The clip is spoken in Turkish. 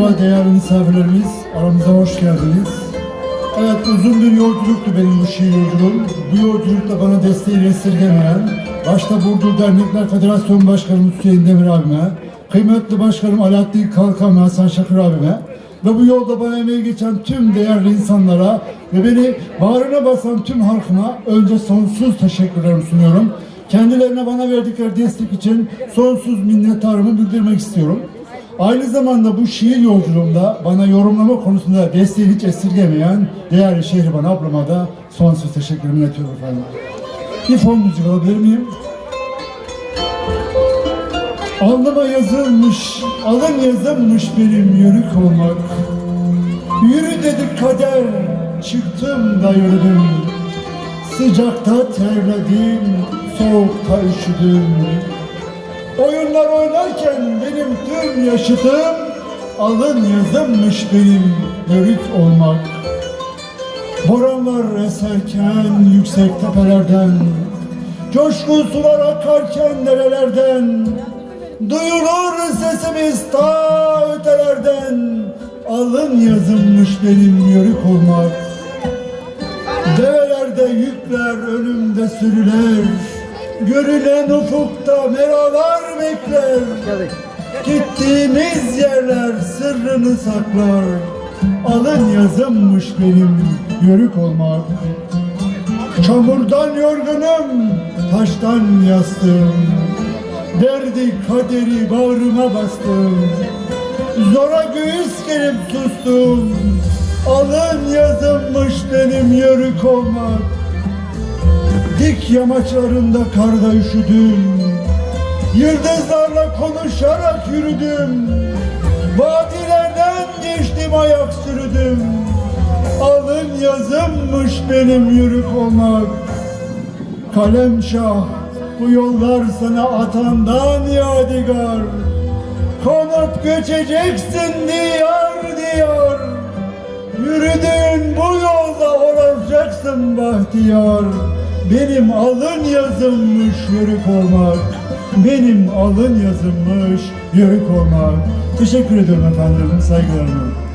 Merhaba değerli misafirlerimiz, aramıza hoş geldiniz. Evet uzun bir yolculuktu benim bu şiir yolculuğum. Bu yolculukta bana desteği esirgemeyen, başta Burdur Dernekler Federasyon Başkanım Hüseyin Demir abime, kıymetli başkanım Alaaddin Kalkan ve Hasan Şakır abime ve bu yolda bana emeği geçen tüm değerli insanlara ve beni bağrına basan tüm halkıma önce sonsuz teşekkürlerimi sunuyorum. Kendilerine bana verdikleri destek için sonsuz minnettarımı bildirmek istiyorum. Aynı zamanda bu şiir yolculuğumda bana yorumlama konusunda desteği hiç esirgemeyen değerli Şehriban ablama da sonsuz teşekkürümü iletiyorum efendim. Bir fon müzik alabilir miyim? Alnıma yazılmış, alın yazılmış benim yörük olmak. Yürü dedi kader, çıktım da yürüdüm. Sıcakta terledim, soğukta üşüdüm. Oyunlar oynarken benim tüm yaşıtım alın yazılmış benim yörük olmak. Boranlar eserken yüksek tepelerden, coşkun sular akarken nerelerden, duyulur sesimiz ta ötelerden, alın yazılmış benim yörük olmak. Develerde yükler, önümde sürüler. Görülen ufukta meralar bekler. Gittiğimiz yerler sırrını saklar. Alın yazılmış benim yörük olmak. Çamurdan yorgunum, taştan yastığım. Derdi kaderi bağrıma bastım. Zora göğüs gelip sustum. Alın yazılmış benim yörük olmak. Dik yamaçlarında karda üşüdüm. Yıldızlarla konuşarak yürüdüm. Vadilerden geçtim ayak sürdüm. Alın yazılmış benim yürük olmak. Kalem bu yollar sana atandan yadigar. Konup göçeceksin diyar diyar. Yürüdüğün bu yolda olacaksın bahtiyar. Benim alın yazılmış yörük olmak. Benim alın yazılmış yörük olmak. Teşekkür ediyorum efendim. Saygılarımı.